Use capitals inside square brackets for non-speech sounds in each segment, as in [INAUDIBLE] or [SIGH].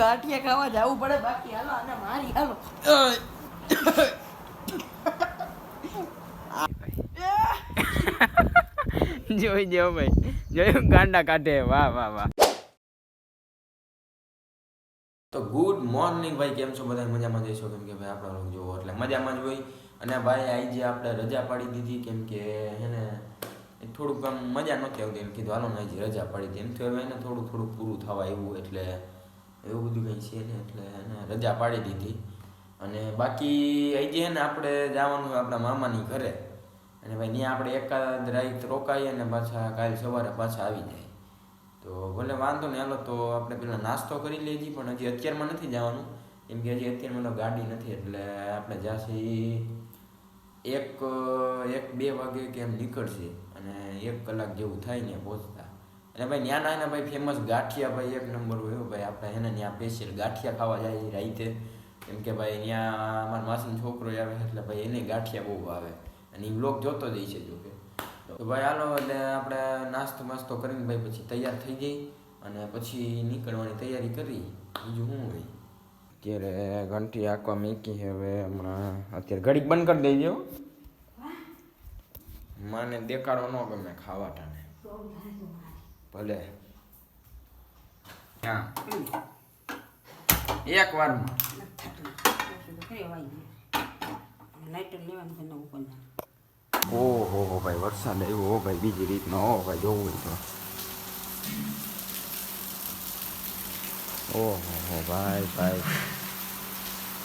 ગાંઠિયા ખાવા જવું પડે. બાકી હાલો આને મારી હાલો. [LAUGHS] જોઈ જો ભાઈ. જોયું ગાંડા કાઢે. વાહ વાહ વાહ. તો ગુડ મોર્નિંગ ભાઈ કેમ છો બધા? મજામાં જઈશો? કેમ કે ભાઈ આપણા લોકો જોવો એટલે મજામાં જ હોય. અને ભાઈ આઈ જે આપણે રજા પાડી દીધી કેમ કે એને ને થોડુંક આમ મજા નથી આવતી. એમ કીધું હાલો ને હજી રજા પાડી દીધી. એમ થયું એને થોડું થોડું પૂરું થવા આવ્યું એટલે એવું બધું કંઈ છે ને એટલે એને રજા પાડી દીધી. અને બાકી હજી છે ને, આપણે જવાનું આપણા મામાની ઘરે. અને ભાઈ, ત્યાં આપણે એકાદ રાત રોકાઈએ અને પાછા કાલ સવારે પાછા આવી જાય. તો ભલે વાંધો નહીં, હાલો, તો આપણે પેલા નાસ્તો કરી છીએ પણ હજી અત્યારમાં નથી જવાનું. કેમ કે હજી અત્યારમાં તો ગાડી નથી, એટલે આપણે જ્યાંથી એક એક બે વાગે કે એમ નીકળશે. અને એક કલાક જેવું થાય ને પહોંચતા અને ભાઈ ત્યાં ના ભાઈ ફેમસ ગાંઠિયા ભાઈ એક નંબર હોય ભાઈ. આપણે એને ત્યાં સ્પેશિયલ ગાંઠિયા ખાવા જાય રાઈતે કેમ કે ભાઈ ત્યાં અમારા માસીનો છોકરો આવે એટલે ભાઈ એને ગાંઠિયા બહુ ભાવે. અને એ બ્લોગ જોતો જ છે જો કે. તો ભાઈ હાલો એટલે આપણે નાસ્તો માસ્તો કરીને ભાઈ પછી તૈયાર થઈ જઈ અને પછી નીકળવાની તૈયારી કરી. બીજું શું હોય? અત્યારે ઘંટી આંકવા મૂકી હવે હમણાં. અત્યારે ઘડીક બંધ કરી દેજો માને દેખાડો ન ગમે ખાવા ટાણે ભલે. એક વારમાં. ઓહો ભાઈ વરસાદ આવ્યો હો ભાઈ બીજી રીતનો હો ભાઈ જોવું હોય તો. ઓહો હો ભાઈ ભાઈ.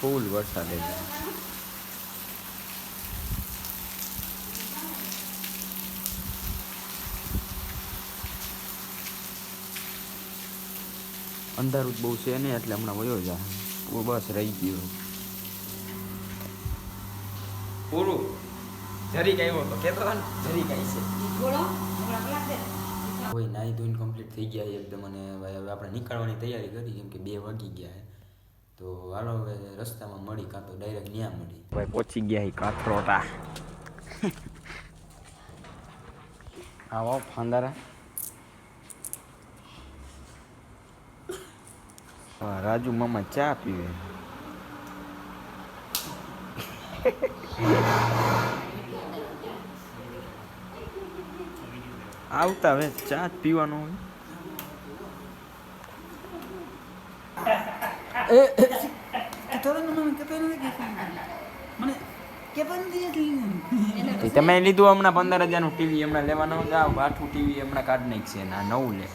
ફૂલ વરસાદ આવ્યો. અંધારું જ બહુ છે નહીં એટલે હમણાં વયો જાય બસ રહી ગયો. પૂરું. જરીક આવ્યો તો કેતો હતો ને જરીક આવી છે. કોઈ નાહી ધોઈને કમ્પ્લીટ થઈ ગયા છે એકદમ અને ભાઈ હવે આપણે નીકળવાની તૈયારી કરી કેમ કે બે વાગી ગયા તો હાલો હવે રસ્તામાં મળી કાં તો ડાયરેક્ટ ન્યા મળી. ભાઈ પહોંચી ગયા કાથરોટા. આવો ફાંદારા. રાજુ મામા ચા પીવે. આવતા હવે ચા જ પીવાનો તમે લીધું હમણાં પંદર હજારનું ટીવી હમણાં લેવાનું જાવ આઠું ટીવી હમણાં કાઢ નાખશે ના નવું લે.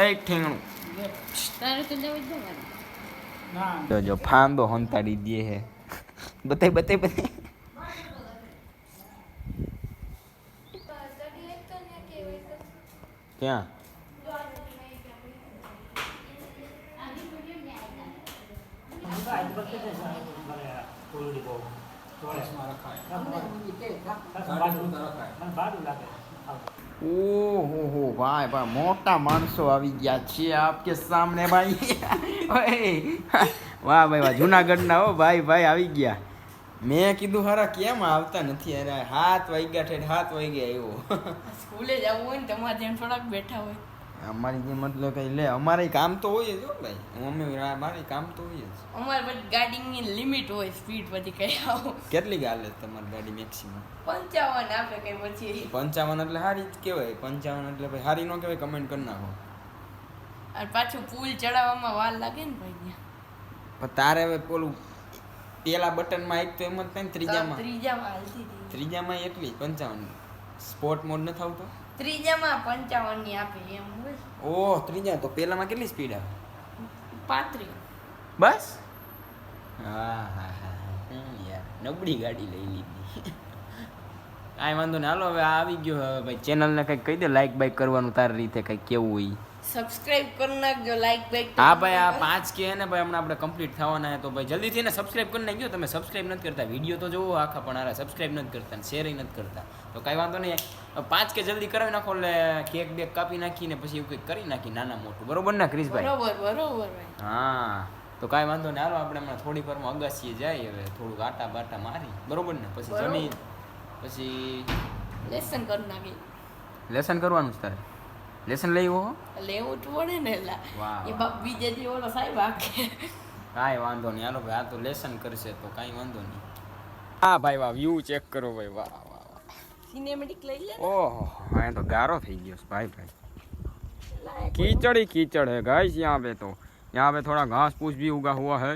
એક ઠેંગણું જો જો ફાંદો હંતાડી દે હે બતાય બતાય બતાય ક્યાં ઓહો હો ભાઈ ભાઈ મોટા માણસો આવી ગયા છે આપકે સામને ભાઈ. [LAUGHS] ઓય. વાહ ભાઈ વાહ જુનાગઢના હો ભાઈ ભાઈ આવી ગયા. મેં કીધું હારા કેમ આવતા નથી? અરે હાથ વાગ્યા ઠેઠ હાથ વાગ્યા એવો સ્કૂલે જવું હોય ને તમારે જેમ થોડાક બેઠા હોય. અમારી જે મતલબ કઈ લે અમારે કામ તો હોય જ હો ભાઈ. મમ્મી મારે કામ તો હોય જ. અમારે બધી ગાડીની લિમિટ હોય સ્પીડ પછી કઈ આવો. કેટલી ગાલે તમારી ગાડી મેક્સિમમ પંચાવન આપે કઈ પછી. પંચાવન એટલે હારી જ કહેવાય. પંચાવન એટલે ભાઈ હારી ન કહેવાય કમેન્ટ કરી નાખો. અને પાછું પુલ ચડાવવામાં વાર લાગે ને ભાઈ પણ તારે હવે પેલું પેલા બટનમાં એક તો એમ જ થાય ને ત્રીજામાં. ત્રીજામાં હાલતી ત્રીજામાં એટલી? પંચાવન? સ્પોર્ટ મોડ નથી આવતો? ત્રીજામાં પંચાવનની આપી એમ ઓહ ત્રીજા તો પેલામાં કેટલી સ્પીડ આવે? પાંત્રી બસ? હા હા હા યાર નબળી ગાડી લઈ લીધી. કાંઈ વાંધો નહીં. હાલો હવે આવી ગયો. હવે ભાઈ ચેનલને કંઈક કહી દે લાઈક બાઈક કરવાનું તારી રીતે કંઈક કેવું હોય સબસ્ક્રાઇબ કરી નાખજો લાઈક બાઇક હા ભાઈ આ પાંચ કે ને ભાઈ હમણાં આપણે કમ્પ્લીટ થવાના તો ભાઈ જલ્દીથી એને સબસ્ક્રાઇબ કરી નાખજો. તમે સબસ્ક્રાઇબ નથી કરતા વીડિયો તો જોવો આખા પણ આરા સબસ્ક્રાઇબ નથી કરતા ને શેર નથી કરતા. તો કાંઈ વાંધો નહીં. પાંચ કે જલ્દી કરાવી નાખો એટલે કેક બેક કાપી નાખીને પછી એવું કંઈક કરી નાખી નાના મોટું. બરોબર ને ક્રિશભાઈ? બરોબર બરોબર ભાઈ. હા તો કાંઈ વાંધો નહીં. હાલો આપણે હમણાં થોડી વારમાં અગાસીએ જાય હવે થોડુંક આટા બાટા મારી. બરોબર ને? પછી. જમીન પછી લેસન કરી નાખી. લેસન કરવાનું છે તારે? લેસન લઈ હો. લેવું જ પડે ને વાહ, એ. બાપ બીજે દી ઓલો સાહેબ આખે કાંઈ વાંધો નહીં. હાલો ભાઈ આ તો લેસન કરશે તો કાંઈ વાંધો નહીં. હા ભાઈ વાહ વ્યૂ ચેક કરો ભાઈ વાહ. સિનેમેટિક લઈ લે ઓહો અહીંયા તો ગારો થઈ ગયો ભાઈ ભાई कीचड़ ही कीचड़ है गाइस यहाँ पे तो यहाँ पे थोड़ा घास फूस भी उगा हुआ है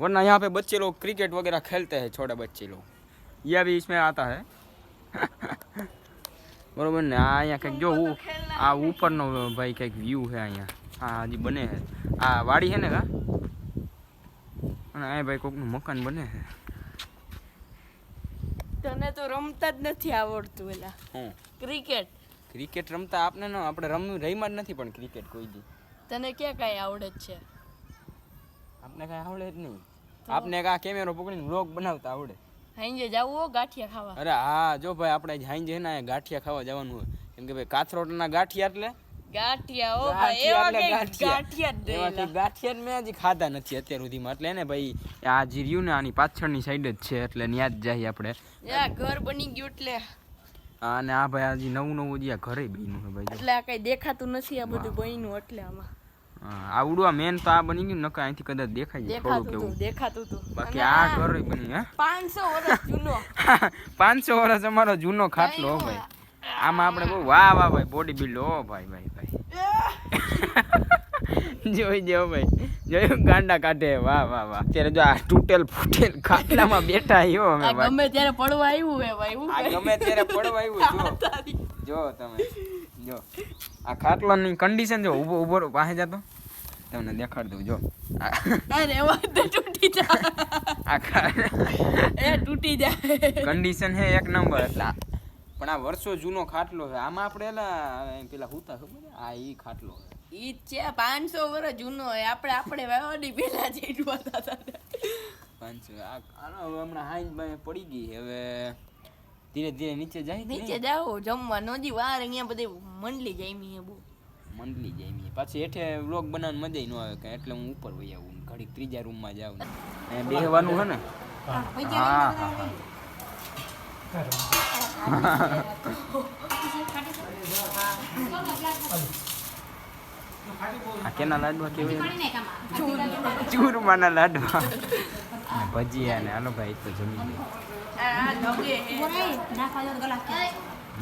वरना यहाँ पे बच्चे लोग क्रिकेट वगैरह खेलते हैं छोटे बच्चे लोग यह भी इसमें आता है બરોબર ને આ અહીંયા કંઈક જો આ ઉપરનો ભાઈ કંઈક વ્યૂ છે અહીંયા આ હજી બને છે આ વાડી છે ને કા અને અહીંયા ભાઈ કોઈકનું મકાન બને છે તને તો રમતા જ નથી આવડતું એલા. હું? ક્રિકેટ ક્રિકેટ રમતા આપને ન આપણે રમવું રહીમાં જ નથી પણ ક્રિકેટ કોઈ દી. તને ક્યાં કાંઈ આવડે જ છે? આપને કાંઈ આવડે જ નહીં. આપને કા કેમેરો પકડીને વ્લોગ બનાવતા આવડે? હાંજે જાવું હો ગાંઠિયા ખાવા. અરે હા જો ભાઈ આપણે હાંજે ને ગાંઠિયા ખાવા જવાનું હોય. કેમ કે ભાઈ કાથરોટના ગાંઠિયા એટલે ગાંઠિયા ઓ ભાઈ એવા એટલે ગાંઠિયા. ગાંઠિયા જ એમાંથી ગાંઠિયા મેં હજી ખાધા નથી અત્યાર સુધીમાં. એટલે ને ભાઈ આ જે ને આની પાછળની સાઈડ જ છે એટલે ત્યાં જ જઈએ આપણે. ઘર બની ગયું એટલે. અને આ ભાઈ હજી નવું નવું હજી ઘરે બન્યું છે ભાઈ. એટલે આ કઈ દેખાતું નથી આ બધું બન્યું એટલે આમાં. હા, આ મેન તો આ બની ગયું નકા અહીંથી કદાચ દેખાય જાય દેખાતું દેખાતું હતું. બાકી આ ઘર બની હે? પાંચસો વર્ષ જૂનો. [LAUGHS] પાંચસો વર્ષ અમારો જૂનો ખાટલો ભાઈ. આમાં આપણે બહુ વાહ વાહ ભાઈ બોડી બિલ્ડ ઓ ભાઈ ભાઈ ભાઈ. [LAUGHS] જોઈ જો ભાઈ. જોયું? ગાંડા કાઢે. વાહ વાહ વાહ. અત્યારે જો આ તૂટેલ ફૂટેલ ખાટલામાં બેઠા આવ્યો અમે ભાઈ. ગમે ત્યારે પડવા આવ્યું હે ભાઈ હું આ ગમે ત્યારે પડવા આવ્યું જો. [LAUGHS] જો તમે જો. આ ખાટલાની કન્ડિશન જો ઊભો ઊભો પાસે જતો તમને દેખાડ દઉં જો. અરે વાત તો તૂટી જાય આ એ તૂટી જાય. કન્ડિશન હે એક નંબર એટલે પણ આ વર્ષો જૂનો ખાટલો છે. આમાં આપણે એલા પેલા હુતા ખબર આ ઈ ખાટલો છે. ઈ છે પાંચસો વર્ષ જૂનો હોય આપણે આપણે વાવડી પેલા જેટવા હતા પાંચસો આ આનો હવે હમણાં હાઈન ભાઈ પડી ગઈ હવે ધીરે ધીરે નીચે જાય નીચે? જાઓ જમવા નોજી વાર અહીંયા બધે મંડલી જામી હે બહુ. મંડલી જામી પાછી હેઠે વ્લોગ બનાવવાની મજા ન આવે કે એટલે હું ઉપર વહી આવું ઘડીક ત્રીજા રૂમમાં જાઉં બેહવાનું છે ને? હા. હા હા. આ કેના લાડવા કેવાય? ચૂરમાના લાડવા. ભજીયા ને હાલો ભાઈ તો જમી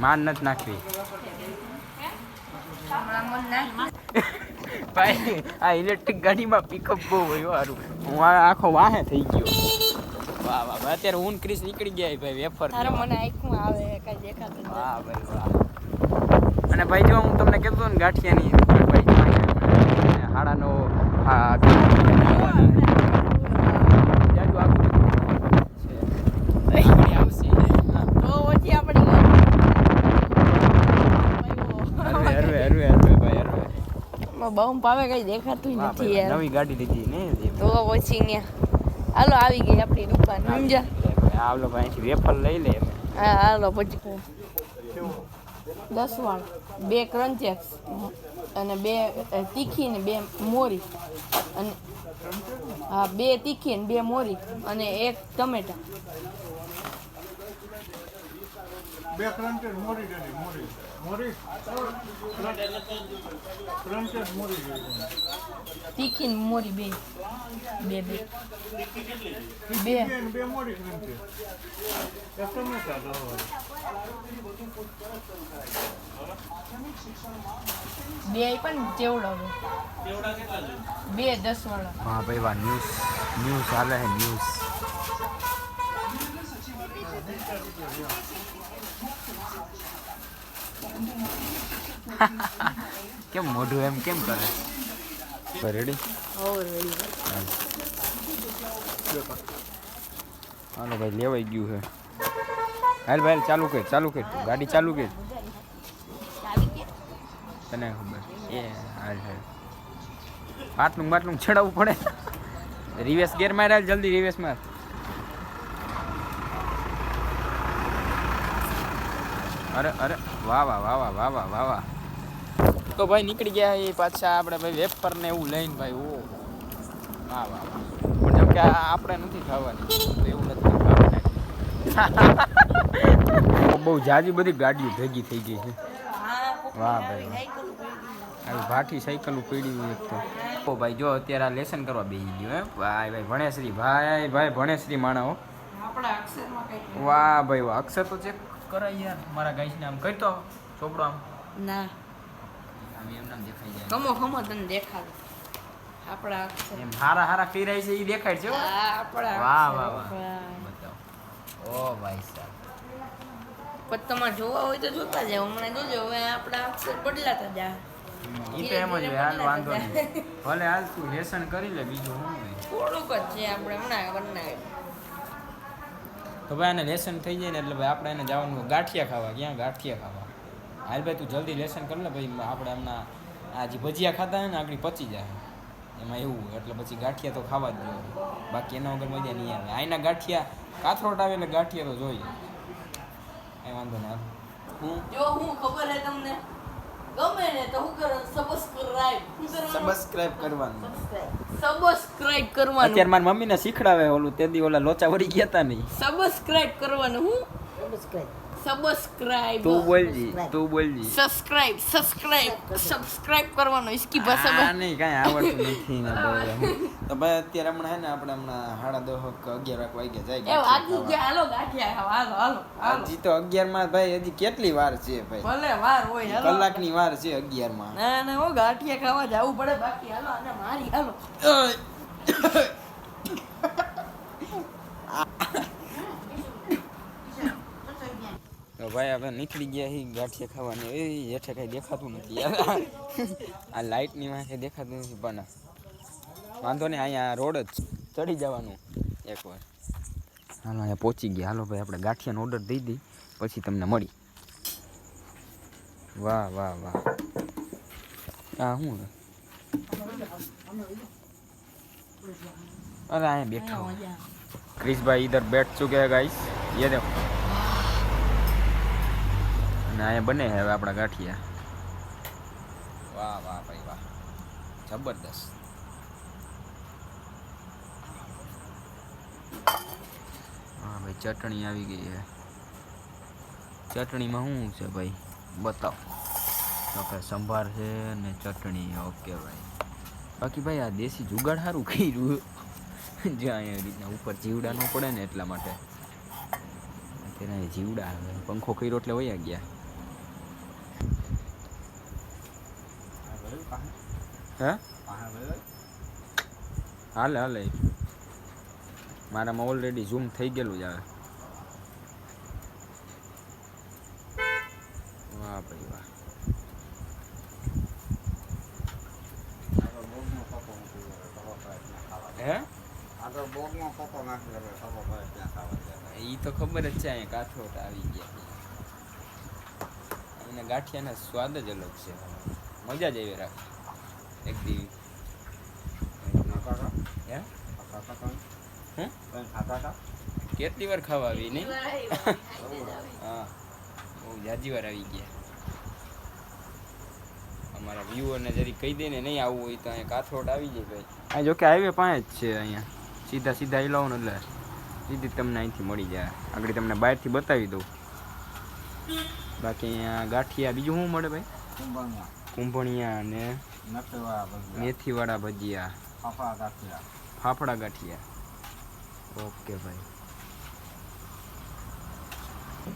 માન નથી નાખવી. ભાઈ, આ ઇલેક્ટ્રિક ગાડીમાં પિકઅપ બહુ હોય સારું હું આખો વાહે થઈ ગયો. વાહ વાહ ભાઈ અત્યારે હું ને ક્રિસ નીકળી ગયા ભાઈ વેફર તારે મને આંખમાં આવે કઈ દેખાતું વાહ ભાઈ વાહ. અને ભાઈ જો હું તમને કહેતો ને ગાંઠિયાની ભાઈ હાડાનો આ બહુ પાવે કઈ દેખાતું નથી યાર. નવી ગાડી લીધી ને તો ઓછી ત્યાં હાલો આવી ગઈ આપણી દુકાન સમજા આવલો ભાઈ વેપર વેફર લઈ લે હા હાલો પછી દસ વાળ બે ક્રંચેક્સ અને બે તીખી ને બે મોરી. અને હા બે તીખી ને બે મોરી અને એક ટમેટા. બે ક્રંચેસ મોરી દેની મોરી. મોરી? ક્રંચેસ મોરી દેની તીખી ને મોરી બે. બે બે. બે. બે મોરી ક્રંચેસ એક ટમેટા દો બે પણ ચેવડો બે દસ વાળા. હા ભાઈ વા ન્યૂઝ. ન્યૂઝ હાલે હે ન્યૂઝ કેમ મોઢું એમ કેમ કરે રેડી ઓર રેડી હાલો ભાઈ લેવાઈ ગયું છે હાલ ભાઈ હાલ, ચાલુ કર ચાલુ કર ગાડી ચાલુ કર તને ખબર એ હાલ હાલ પાટલું બાટલું ચડાવવું પડે રિવેસ ગેર માર હાલ જલ્દી રિવેસ માર અરે અરે વાહ વાહ વાહ વાહ વાહ વાહ વાહ. તો ભાઈ નીકળી ગયા એ પાછા આપણે ભાઈ વેપર ને એવું લઈને ભાઈ ઓ. વાહ વાહ પણ જેમ કે આપણે નથી ખાવાની. એવું નથી બહુ જાજી બધી ગાડીઓ ભેગી થઈ ગઈ છે. વાહ ભાઈ આવી ભાઠી સાયકલ પડી એક તો. ઓ ભાઈ જો અત્યારે આ લેસન કરવા બેસી ગયો એમ ભાઈ ભાઈ ભણેશ્રી ભાઈ ભાઈ ભણેશ્રી માણાઓ વાહ ભાઈ વાહ. અક્ષર તો ચેક કરાય યાર. મારા ગાઈસને આમ કરતો ચોપડો આમ. ના. આમ એમ નામ દેખાઈ જાય. કમો કમો તને દેખાડે આપણા અક્ષર એમ હારા હારા કીરાય છે એ દેખાય છે હા. આપણા વાહ વાહ વાહ. બતાવો. ઓ ભાઈ સાહેબ. પણ તમારે જોવા હોય તો જોતા જાવ હમણાં જોજો હવે આપણા અક્ષર બદલાતા જાય ઈ તો એમ જ હાલ વાંધો નહીં. ભલે હાલ તું લેસન કરી લે બીજું શું થોડુંક જ છે આપણે હમણાં બનાવી તો ભાઈ આને લેસન થઈ જાય ને એટલે ભાઈ આપણે એને જવાનું ગાંઠિયા ખાવા. ક્યાં ગાંઠિયા ખાવા? હાલ ભાઈ તું જલ્દી લેસન કરી લે ભાઈ આપણે એમના આ જે ભજીયા ખાતા હોય ને, આગળ પચી જાય. એમાં એવું એટલે પછી ગાંઠિયા તો ખાવા જ જોઈએ. બાકી એના વગર મજા નહીં આવે. આઈના ગાંઠિયા કાથરોટ આવે એટલે ગાંઠિયા તો જોઈએ. એ વાંધો નહીં હું જો હું ખબર હે તમને ગમે ને તો હું કરો? સબસ્ક્રાઇબ સબસ્ક્રાઇબ કરવાનું. સબસ્ક્રાઇબ કરવાનું. અત્યારે મારી મમ્મીને શીખડાવે ઓલું તે દી ઓલા લોચા વળી ગયા તા નહીં. સબસ્ક્રાઇબ કરવાનું હું? સબસ્ક્રાઇબ સબસ્ક્રાઇબ તું બોલજી તું બોલજી સબસ્ક્રાઇબ સબસ્ક્રાઇબ સબસ્ક્રાઇબ કરવાનો ઇસકી ભાષા માં નહીં કાંઈ આવડતું [LAUGHS] નથી ને તો ભાઈ અત્યારે હમણાં હે ને આપણે હમણાં સાડા દસ કે અગિયાર વાગ્યા જાય એ વાગી ગયા હાલો ગાંઠિયા હાલો હાલો હજી તો અગિયારમાં ભાઈ હજી કેટલી વાર છે ભાઈ? ભલે વાર હોય હાલો. કલાકની વાર છે અગિયારમાં ના ના હો ગાંઠિયા ખાવા જાવું પડે બાકી હાલો અને મારી હાલો. તો ભાઈ હવે નીકળી ગયા હી ગાંઠિયા ખાવાની એ હેઠે કઈ દેખાતું નથી યાર આ લાઇટ ની વાંખે દેખાતું નથી પણ વાંધો નહીં અહીંયા રોડ જ છે. ચડી જવાનું એકવાર હાલો અહીંયા પહોંચી ગયા હાલો ભાઈ આપણે ગાંઠિયાનો ઓર્ડર દઈ દઈ પછી તમને મળી વાહ વાહ વાહ આ શું છે? અરે અહીંયા બેઠા હો. ક્રિશભાઈ इधर बैठ चुके हैं गाइस ये देखो અને અહીંયા બને હવે આપણા ગાંઠિયા. વાહ વાહ ભાઈ વાહ. જબરદસ્ત. હા ભાઈ ચટણી આવી ગઈ છે. ચટણીમાં શું છે ભાઈ? બતાવો. ઓકે સંભાર છે ને ચટણી ઓકે ભાઈ. બાકી ભાઈ આ દેશી જુગાડ સારું કર્યું. જ્યાં અહીંયા રીતના ઉપર જીવડા ન પડે ને એટલા માટે. તેના જીવડા પંખો કર્યો એટલે વયા ગયા. હે? હાલે હાલે. મારામાં ઓલરેડી ઝૂમ થઈ ગયેલું જ આવે. વાહ ભાઈ વાહ. એ તો ખબર જ છે અહીંયા કાથરોટ આવી ગયા. અને ગાંઠિયાના સ્વાદ જ અલગ છે. મજા જ આવી રાખે. એક દી હે હમ? કેટલી વાર ખાવા આવી નહીં હા બહુ જાજી વાર આવી ગયા અમારા વ્યૂઅરને જરી કહી દે ને નહીં આવવું હોય તો અહીંયા કાથરોડ આવી જાય ભાઈ. અહીં જોકે હાઈવે પાસે જ છે અહીંયા. સીધા સીધા આવી લાવો ને એટલે સીધી તમને અહીંથી મળી જાય. આગળ તમને બહારથી બતાવી દઉં. બાકી અહીંયા ગાંઠિયા બીજું શું મળે ભાઈ? કુંભણિયા. અને મેથીવાળા ભજીયા. ફાફડા ગાંઠિયા. ઓકે ભાઈ.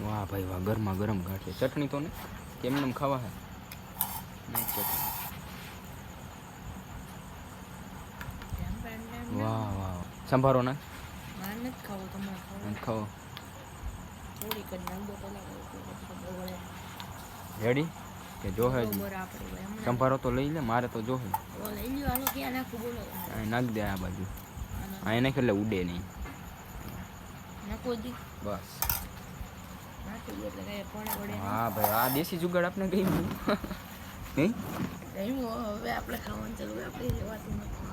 વાહ ભાઈ વાહ ગરમા ગરમ ગાંઠિયા. ચટણી તો ને? કેમને એમ ખાવા હે? નહીં ચટણી. વાહ વાહ સંભારો ના? ખાવો રેડી કે જોહે જ. સંભારો તો લઈ લે મારે તો જોહે. નાખું દે આ બાજુ. આ એને એટલે ઉડે નહીં. બસ. હા ભાઈ આ દેશી જુગાડ આપણે ગઈ નહીં? હવે આપણે ખાવાનું ચાલુ આપણે રહેવાતું નથી.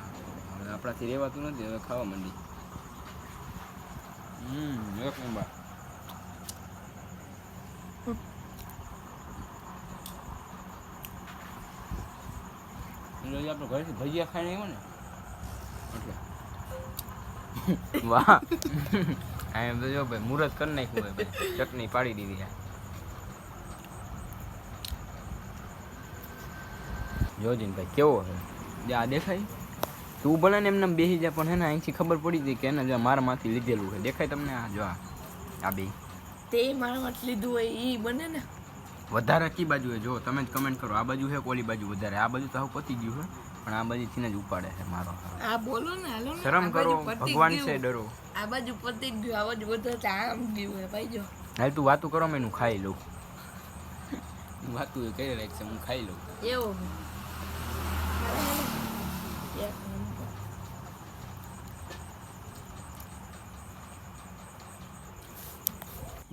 આપણાથી રહેવાતું નથી હવે ખાવા માંડી. હમ એક નંબર. એટલે આપણે ઘરેથી ભજીયા ખાઈને આવ્યો ને એટલે. વાહ. આ એમ તો જો ભાઈ મુરત કરી નાખ્યું હોય ભાઈ. ચટણી પાડી દીધી આ જોજીન ભાઈ કેવો છે? જે આ દેખાય? તું ભલે ને એમને બેસી જાય પણ એને અહીંથી ખબર પડી હતી કે એને જો મારામાંથી લીધેલું છે. દેખાય તમને આ જો આ. આ બે. તે મારા માટે લીધું હોય એ બને ને. વધારે કી બાજુ છે જો તમે જ કમેન્ટ કરો. આ બાજુ છે કોલી બાજુ વધારે? આ બાજુ તો હવે પતી ગયું છે પણ આ બાજુથી જ ઉપાડે છે મારો આ બોલો ને હાલો શરમ કરો ભગવાન છે ડરો. આ બાજુ પતી ગયું આ બાજુ બધા આમ ગયું હે ભાઈ જો. હાલ તું વાતું કરો મેં ખાઈ લઉં. વાતું કરી રાખશે હું ખાઈ લઉં. એવું એક મિનિટ.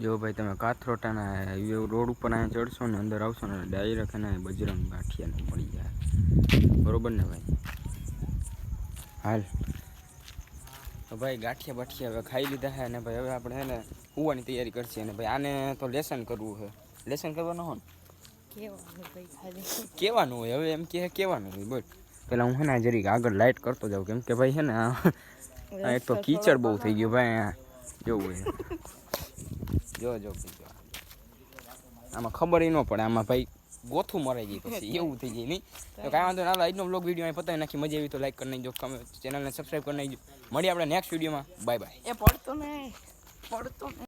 જો ભાઈ તમે કાથરોટાના રોડ ઉપર અહીંયા ચડશો ને અંદર આવશો ને ડાયરેક્ટ એને બજરંગ ગાંઠિયાને મળી જાય. બરોબર ને ભાઈ? હાલ. તો ભાઈ ગાંઠિયા બાઠિયા હવે ખાઈ લીધા છે અને ભાઈ હવે આપણે હે ને હોવાની તૈયારી કરશે અને ભાઈ. આને તો લેસન કરવું છે લેસન કરવાનું હોય ને? કેવાનું ભાઈ ખાલી. કહેવાનું હોય? હવે એમ કે કહેવાનું હોય બોલ. પેલા હું હે ને જરીક આગળ લાઇટ કરતો જાઉં કેમ કે ભાઈ છે ને આ આ એક તો કીચડ બહુ થઈ ગયું ભાઈ આ જોવું હોય? જો જો જો. આમાં ખબર ન પડે આમાં ભાઈ ગોથું મરાઈ ગયું પછી [LAUGHS] એવું થઈ જાય નહીં. તો કાંઈ વાંધો ના આજનો બ્લોગ વીડિયો અહીં પતાવી નાખી મજા આવી તો લાઈક કરી નાખજો ચેનલને સબસ્ક્રાઈબ કરી નાખજો. મળીએ આપણે નેક્સ્ટ વિડીયોમાં બાય બાય એ પડતો નહીં પડતો